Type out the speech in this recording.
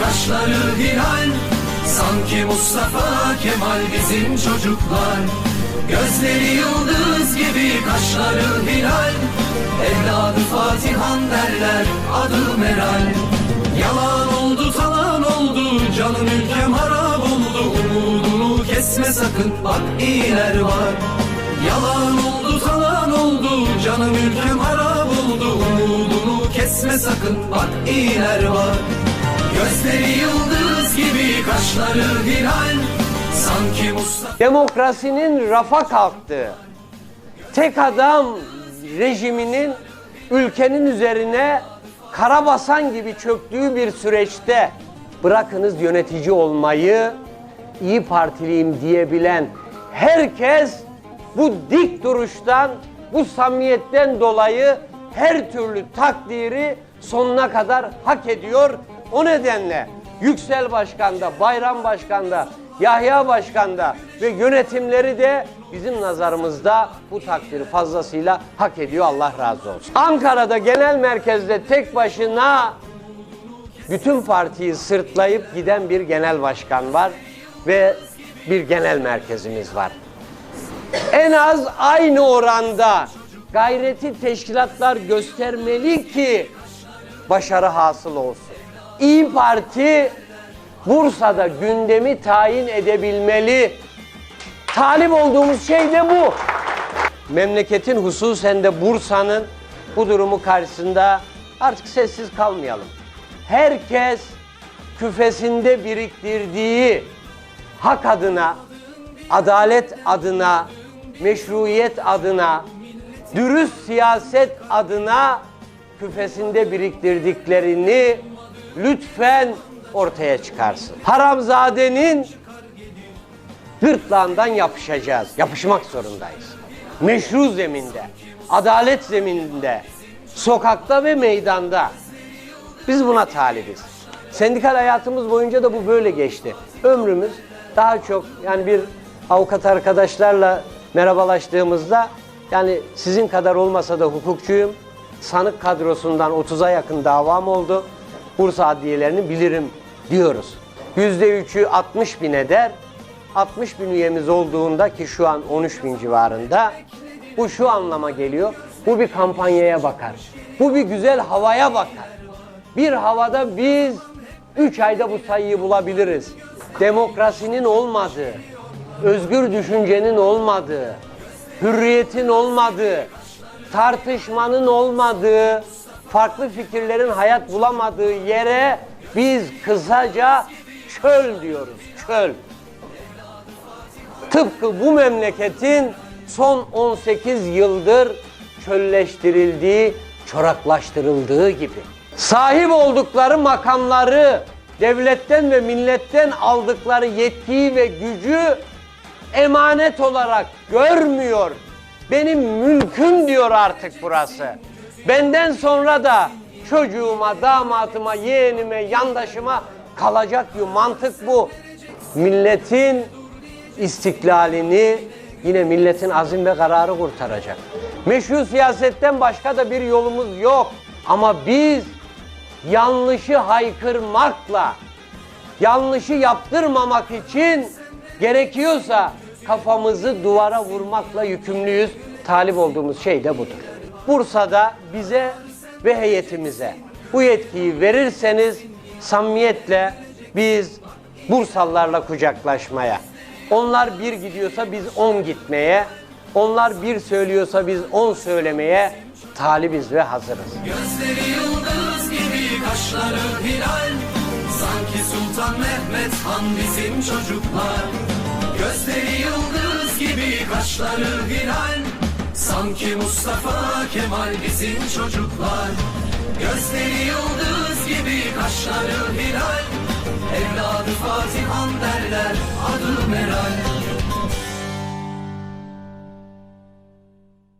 kaşları hilal Sanki Mustafa Kemal bizim çocuklar. Gözleri yıldız gibi kaşları hilal. Evladı Fatihan derler adı Meral. Yalan oldu talan oldu canım ülkem harap oldu. Umudunu kesme sakın bak iyiler var. Yalan oldu talan oldu canım ülkem harap oldu. Umudunu kesme sakın bak iyiler var Gözleri yıldız gibi kaşları hilal Sanki Mustafa Demokrasinin rafa kalktığı, tek adam rejiminin ülkenin üzerine karabasan gibi çöktüğü bir süreçte bırakınız yönetici olmayı, iyi Partiliyim diyebilen herkes bu dik duruştan, bu samimiyetten dolayı her türlü takdiri sonuna kadar hak ediyor. O nedenle Yüksel Başkan'da, Bayram Başkan'da, Yahya Başkan'da ve yönetimleri de bizim nazarımızda bu takdiri fazlasıyla hak ediyor. Allah razı olsun. Ankara'da genel merkezde tek başına bütün partiyi sırtlayıp giden bir genel başkan var ve bir genel merkezimiz var. En az aynı oranda gayreti teşkilatlar göstermeli ki başarı hasıl olsun. İyi Parti Bursa'da gündemi tayin edebilmeli. Talip olduğumuz şey de bu. Memleketin hususen de Bursa'nın bu durumu karşısında artık sessiz kalmayalım. Herkes küfesinde biriktirdiği hak adına, adalet adına, meşruiyet adına, dürüst siyaset adına küfesinde biriktirdiklerini lütfen ortaya çıkarsın. Haramzadenin gırtlağından yapışacağız. Yapışmak zorundayız. Meşru zeminde, adalet zemininde, sokakta ve meydanda. Biz buna talibiz. Sendikal hayatımız boyunca da bu böyle geçti. Ömrümüz daha çok yani bir avukat arkadaşlarla merhabalaştığımızda yani sizin kadar olmasa da hukukçuyum. Sanık kadrosundan 30'a yakın davam oldu. Bursa adliyelerini bilirim diyoruz. %3'ü 60 bin eder. 60 bin üyemiz olduğunda ki şu an 13 bin civarında bu şu anlama geliyor. Bu bir kampanyaya bakar. Bu bir güzel havaya bakar. Bir havada biz 3 ayda bu sayıyı bulabiliriz. Demokrasinin olmadığı, özgür düşüncenin olmadığı, hürriyetin olmadığı, tartışmanın olmadığı, farklı fikirlerin hayat bulamadığı yere biz kısaca çöl diyoruz. Çöl. Tıpkı bu memleketin son 18 yıldır çölleştirildiği, çoraklaştırıldığı gibi. Sahip oldukları makamları, devletten ve milletten aldıkları yetkiyi ve gücü emanet olarak görmüyor. Benim mülküm diyor artık burası. Benden sonra da çocuğuma, damatıma, yeğenime, yandaşıma kalacak diyor. Mantık bu. Milletin istiklalini yine milletin azim ve kararı kurtaracak. Meşru siyasetten başka da bir yolumuz yok. Ama biz yanlışı haykırmakla, yanlışı yaptırmamak için gerekiyorsa kafamızı duvara vurmakla yükümlüyüz. Talip olduğumuz şey de budur. Bursa'da bize ve heyetimize bu yetkiyi verirseniz samimiyetle biz Bursalılarla kucaklaşmaya, onlar bir gidiyorsa biz on gitmeye, onlar bir söylüyorsa biz on söylemeye talibiz ve hazırız. Gözleri yıldız gibi kaşları hilal. Sanki Sultan Mehmet Han bizim çocuklar. Gözleri yıldız gibi kaşları hilal Sanki Mustafa Kemal bizim çocuklar. Gözleri yıldız gibi kaşları hilal. Evladı Fatihan derler adı Meral